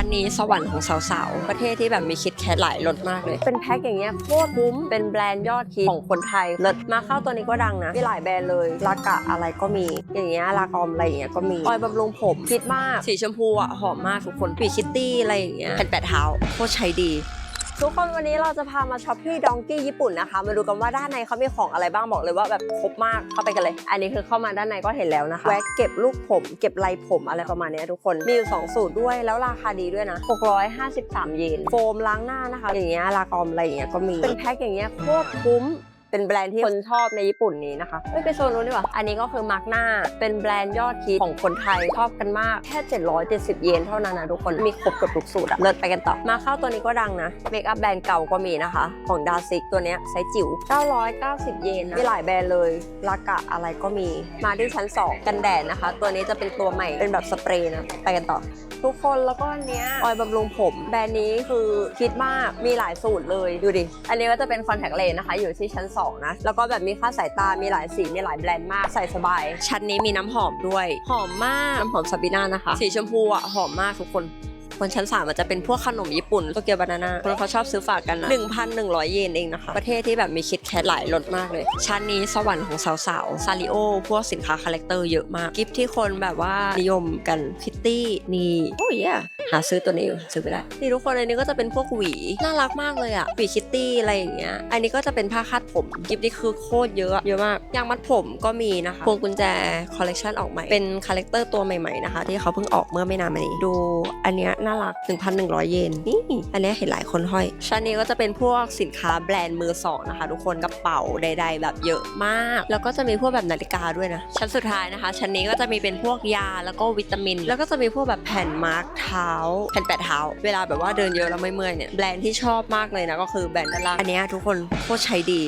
ชั้นนี้สวรรค์ของสาวๆ ประเทศที่แบบมีคิดแคทหลายรสมากเลย เป็นแพ็คอย่างเงี้ยโคตรคุ้ม เป็นแบรนด์ยอดฮิตของคนไทยเลิศมาเข้าตัวนี้ก็ดังนะ มีหลายแบรนด์เลย ลากะอะไรก็มี อย่างเงี้ยลากอมอะไรอย่างเงี้ยก็มีออยบำรุงผมคิดมาก สีชมพูอะหอมมากทุกคนปีคิตตี้อะไรอย่างเงี้ยแผ่นแปดเท้าโคตรใช้ดี ทุกคนวันนี้เราจะพามาช็อปที่ดองกี้ญี่ปุ่นนะคะ มาดูกันว่าด้านในเขามีของอะไรบ้างบอกเลยว่าแบบครบมากเข้าไปกันเลย อันนี้คือเข้ามาด้านในก็เห็นแล้วนะคะแว็กเก็บลูกผม เก็บไรผมอะไรประมาณเนี้ยทุกคนมีอยู่สองสูตรด้วยแล้วราคาดีด้วยนะ 653 เยนโฟมล้างหน้านะคะ อย่างเงี้ยลากอมอะไรอย่างเงี้ยก็มีเป็นแพ็คอย่างเงี้ยโคตรคุ้ม เป็นแบรนด์ที่คนชอบในญี่ปุ่นนี้นะคะไม่ไปโซนนู้นดีกว่าอันนี้ก็คือมาร์กหน้าเป็นแบรนด์ยอดฮิตของคนไทยชอบกันมากแค่ 770 เยนเท่านั้นนะทุกคนมีครบเกับทุกสูตรอะเลิศไปกันต่อมาเข้าตัวนี้ก็ดังนะเมคอัพแบรนด์เก่าก็มีนะคะ ของดาซิกตัวเนี้ยไซส์จิ๋ว 990 เยนนะมีหลายแบรนด์เลยลากะอะไรก็มีมาที่ชั้น 2 กันแดดนะคะ ตัวนี้จะเป็นตัวใหม่เป็นแบบสเปรย์นะไปกันต่อทุกคนแล้วก็อันเนี้ยออยบำรุงผม แบรนด์นี้คือคิดมากมีหลายสูตรเลยดูดิ อันนี้ก็จะเป็นคอนแทคเลนนะคะ อยู่ที่ชั้น 2นะ แล้วก็แบบมีค่าสายตา มีหลายสี มีหลายแบรนด์มาก ใส่สบาย ชั้นนี้มีน้ำหอมด้วย หอมมาก น้ำหอมซาบิน่านะคะ สีชมพูอะ หอมมากทุกคน บนชั้น3มันจะเป็นพวกขนมญี่ปุ่นโตเกียวบานาน่าคนเขาชอบซื้อฝากกันนะ1,100 เยนเองนะคะ ประเทศที่แบบมีคิดแคทหลายรสมากเลย ชั้นนี้สวรรค์ของสาวๆซาริโอพวกสินค้าคาแรคเตอร์เยอะมาก กิฟที่คนแบบว่านิยมกันคิตตี้นี่โอ้ยอะหาซื้อตัวนี้อยู่ซื้อไม่ได้นี่ทุกคนอันนี้ก็จะเป็นพวกหวีน่ารักมากเลยอะหวีคิตตี้อะไรอย่างเงี้ยอันนี้ก็จะเป็นผ้าคาดผมกิฟนี่คือโคตรเยอะอะเยอะมากยางมัดผมก็มีนะคะพวงกุญแจคอลเลกชันออกใหม่เป็นคาแรคเตอร์ตัวใหม่ๆนะคะที่เขาเพิ่งออกเมื่อไม่นานมานี้ดูอันเนี้ยน่ารัก 1,100 เยนนี่ อันนี้เห็นหลายคนห้อยชั้นนี้ก็จะเป็นพวกสินค้าแบรนด์มือสองนะคะ ทุกคนกระเป๋าใด ๆ แบบเยอะมาก แล้วก็จะมีพวกแบบนาฬิกาด้วยนะชั้นสุดท้ายนะคะชั้นนี้ก็จะมีเป็นพวกยาแล้วก็วิตามิน แล้วก็จะมีพวกแบบแผ่นมาร์กเท้า แผ่นแปะเท้า เวลาแบบว่าเดินเยอะแล้วไม่เมื่อยเนี่ยแบรนด์ที่ชอบมากเลยนะก็คือแบรนด์ด้านล่างอันนี้ทุกคนโคตรใช้ดี